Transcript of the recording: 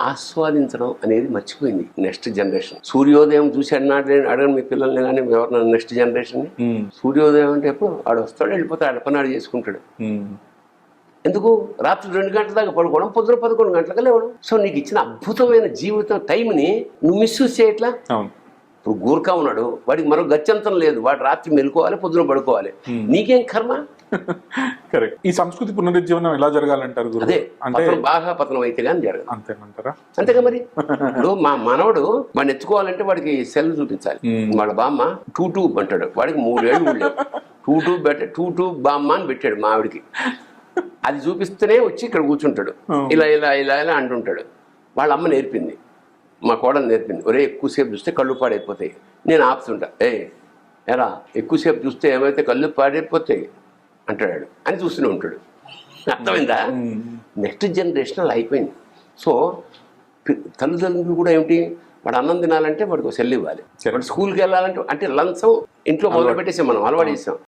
ఆస్వాదించడం అనేది మర్చిపోయింది next generation. సూర్యోదయం చూసి అన్నాడు అడగండి మీ పిల్లల్ని కానీ ఎవరన్నా నెక్స్ట్ జనరేషన్. సూర్యోదయం అంటే ఎప్పుడు? ఆడు వస్తాడు వెళ్ళిపోతాడు ఆడ ఆడు చేసుకుంటాడు. ఎందుకు? రాత్రి రెండు గంటల దాకా పడుకోవడం పొద్దున పదకొండు గంటలకు లేవడం. సో నీకు ఇచ్చిన అద్భుతమైన జీవితం టైంని నువ్వు మిస్యూజ్ చేయట్లా ఇప్పుడు గూర్ఖా ఉన్నాడు వాడికి మరో గత్యంతరం లేదు. వాడు రాత్రి మెలుకోవాలి పొద్దున పడుకోవాలి. నీకేం కర్మ? కరెక్ట్. ఈ సంస్కృతి పునరుజ్జీవనం ఎలా జరగాలంటారు అదే అంటే బాగా పతనం అయితే కానీ జరగదు. అంతేనంటారా? అంతేగా మరి? ఇప్పుడు మా మనవడు వాడిని ఎత్తుకోవాలంటే వాడికి సెల్ చూపించాలి. వాళ్ళ బామ్మ టూ టూ అంటాడు. వాడికి మూడేళ్ళు ఉండేవి టూ టూ పెట్ట టూ టూ బామ్మ అని పెట్టాడు మా ఆవిడికి. అది చూపిస్తేనే వచ్చి ఇక్కడ కూర్చుంటాడు. ఇలా ఇలా ఇలా ఇలా అంటుంటాడు. వాళ్ళ అమ్మ నేర్పింది. మా కోడలు నేర్పింది. ఒరే ఎక్కువసేపు చూస్తే కళ్ళు పాడైపోతాయి. నేను ఆపుతుంటా. ఏ ఎరా ఎక్కువసేపు చూస్తే ఏమైతే కళ్ళు పాడైపోతాయి? అంటాడు అని చూస్తూనే ఉంటాడు. అర్థమైందా? నెక్స్ట్ జనరేషన్ అలా అయిపోయింది. సో తల్లిదండ్రులు కూడా ఏమిటి? వాడు అన్నం తినాలంటే వాడికి సెల్ ఇవ్వాలి. వాడు స్కూల్కి వెళ్ళాలంటే అంటే లంచం ఇంట్లో మొదలు పెట్టేసాం మనం అలవాటు చేసాం.